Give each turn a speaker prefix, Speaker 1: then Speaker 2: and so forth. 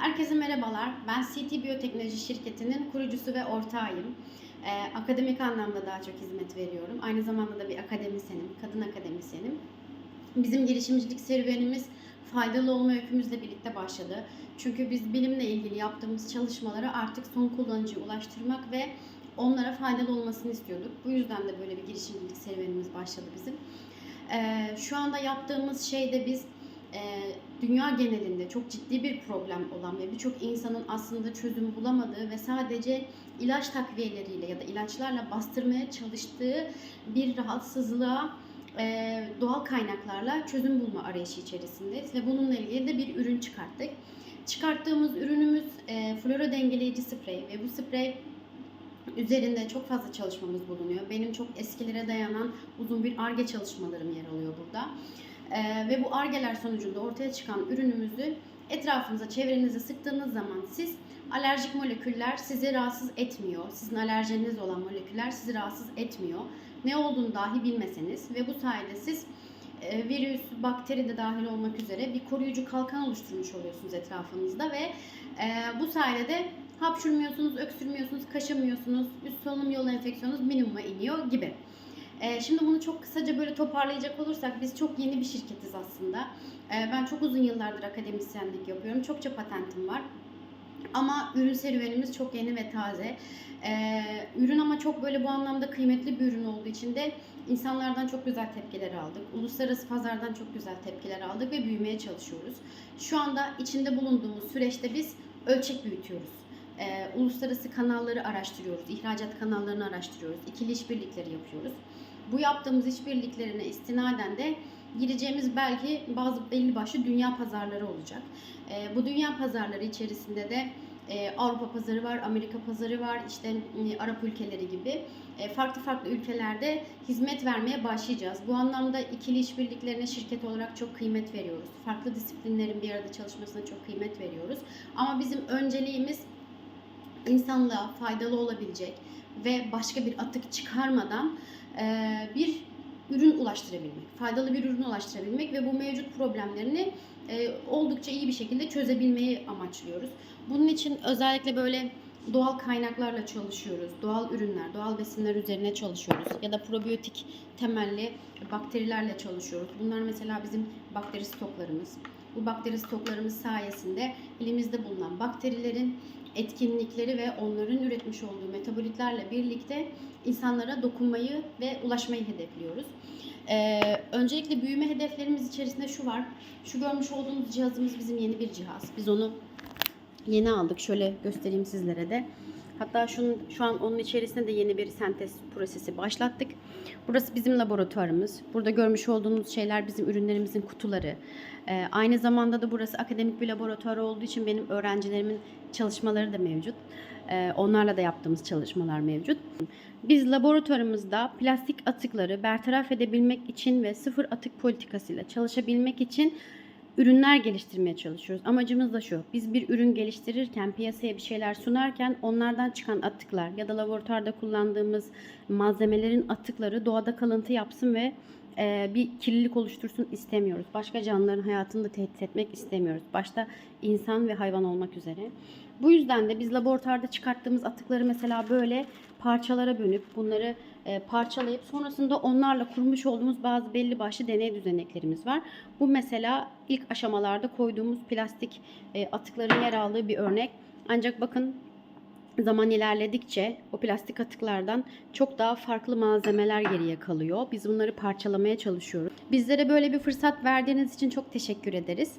Speaker 1: Herkese merhabalar. Ben CT Biyoteknoloji şirketinin kurucusu ve ortağıyım. Ee, akademik anlamda daha çok hizmet veriyorum. Aynı zamanda da bir akademisyenim, kadın akademisyenim. Bizim girişimcilik serüvenimiz faydalı olma öykümüzle birlikte başladı. Çünkü biz bilimle ilgili yaptığımız çalışmaları artık son kullanıcıya ulaştırmak ve onlara faydalı olmasını istiyorduk. Bu yüzden de böyle bir girişimcilik serüvenimiz başladı bizim. Ee, şu anda yaptığımız şey de biz dünya genelinde çok ciddi bir problem olan ve birçok insanın aslında çözüm bulamadığı ve sadece ilaç takviyeleriyle ya da ilaçlarla bastırmaya çalıştığı bir rahatsızlığa doğal kaynaklarla çözüm bulma arayışı içerisindeyiz ve bununla ilgili de bir ürün çıkarttık. Çıkarttığımız ürünümüz flora dengeleyici sprey ve bu sprey üzerinde çok fazla çalışmamız bulunuyor. Benim çok eskilere dayanan uzun bir ARGE çalışmalarım yer alıyor burada. Ee, ve bu argeler sonucunda ortaya çıkan ürünümüzü etrafınıza, çevrenize sıktığınız zaman siz alerjik moleküller sizi rahatsız etmiyor. Sizin alerjiniz olan moleküller sizi rahatsız etmiyor. Ne olduğunu dahi bilmeseniz ve bu sayede siz e, virüs, bakteri de dahil olmak üzere bir koruyucu kalkan oluşturmuş oluyorsunuz etrafınızda ve e, bu sayede de hapşurmuyorsunuz, öksürmüyorsunuz, kaşımıyorsunuz, üst solunum yolu enfeksiyonunuz minimuma iniyor gibi. Ee, şimdi bunu çok kısaca böyle toparlayacak olursak biz çok yeni bir şirketiz aslında. Ee, ben çok uzun yıllardır akademisyenlik yapıyorum. Çokça patentim var. Ama ürün serüvenimiz çok yeni ve taze. Ee, ürün ama çok böyle bu anlamda kıymetli bir ürün olduğu için de insanlardan çok güzel tepkiler aldık. Uluslararası pazardan çok güzel tepkiler aldık ve büyümeye çalışıyoruz. Şu anda içinde bulunduğumuz süreçte biz ölçek büyütüyoruz. Ee, uluslararası kanalları araştırıyoruz, ihracat kanallarını araştırıyoruz, ikili işbirlikleri yapıyoruz. Bu yaptığımız işbirliklerine istinaden de gireceğimiz belki bazı belli başlı dünya pazarları olacak. Ee, bu dünya pazarları içerisinde de e, Avrupa pazarı var, Amerika pazarı var, işte e, Arap ülkeleri gibi e, farklı farklı ülkelerde hizmet vermeye başlayacağız. Bu anlamda ikili işbirliklerine şirket olarak çok kıymet veriyoruz. Farklı disiplinlerin bir arada çalışmasına çok kıymet veriyoruz. Ama bizim önceliğimiz insanlığa faydalı olabilecek ve başka bir atık çıkarmadan e, bir ürün ulaştırabilmek, faydalı bir ürün ulaştırabilmek ve bu mevcut problemlerini e, oldukça iyi bir şekilde çözebilmeyi amaçlıyoruz. Bunun için özellikle böyle doğal kaynaklarla çalışıyoruz. Doğal ürünler, doğal besinler üzerine çalışıyoruz. Ya da probiyotik temelli bakterilerle çalışıyoruz. Bunlar mesela bizim bakteri stoklarımız. Bu bakteri stoklarımız sayesinde elimizde bulunan bakterilerin etkinlikleri ve onların üretmiş olduğu metabolitlerle birlikte insanlara dokunmayı ve ulaşmayı hedefliyoruz. Ee, öncelikle büyüme hedeflerimiz içerisinde şu var. Şu görmüş olduğunuz cihazımız bizim yeni bir cihaz. Biz onu yeni aldık. Şöyle göstereyim sizlere de. Hatta şunun, şu an onun içerisinde de yeni bir sentez prosesi başlattık. Burası bizim laboratuvarımız. Burada görmüş olduğunuz şeyler bizim ürünlerimizin kutuları. Ee, aynı zamanda da burası akademik bir laboratuvar olduğu için benim öğrencilerimin çalışmaları da mevcut. Ee, onlarla da yaptığımız çalışmalar mevcut. Biz laboratuvarımızda plastik atıkları bertaraf edebilmek için ve sıfır atık politikasıyla çalışabilmek için ürünler geliştirmeye çalışıyoruz. Amacımız da şu. Biz bir ürün geliştirirken, piyasaya bir şeyler sunarken onlardan çıkan atıklar ya da laboratuvarda kullandığımız malzemelerin atıkları doğada kalıntı yapsın ve e, bir kirlilik oluştursun istemiyoruz. Başka canlıların hayatını da tehdit etmek istemiyoruz. Başta insan ve hayvan olmak üzere. Bu yüzden de biz laboratuvarda çıkarttığımız atıkları mesela böyle parçalara bölüp bunları e, parçalayıp sonrasında onlarla kurmuş olduğumuz bazı belli başlı deney düzeneklerimiz var. Bu mesela ilk aşamalarda koyduğumuz plastik e, atıkların yer aldığı bir örnek. Ancak bakın zaman ilerledikçe o plastik atıklardan çok daha farklı malzemeler geriye kalıyor. Biz bunları parçalamaya çalışıyoruz. Bizlere böyle bir fırsat verdiğiniz için çok teşekkür ederiz.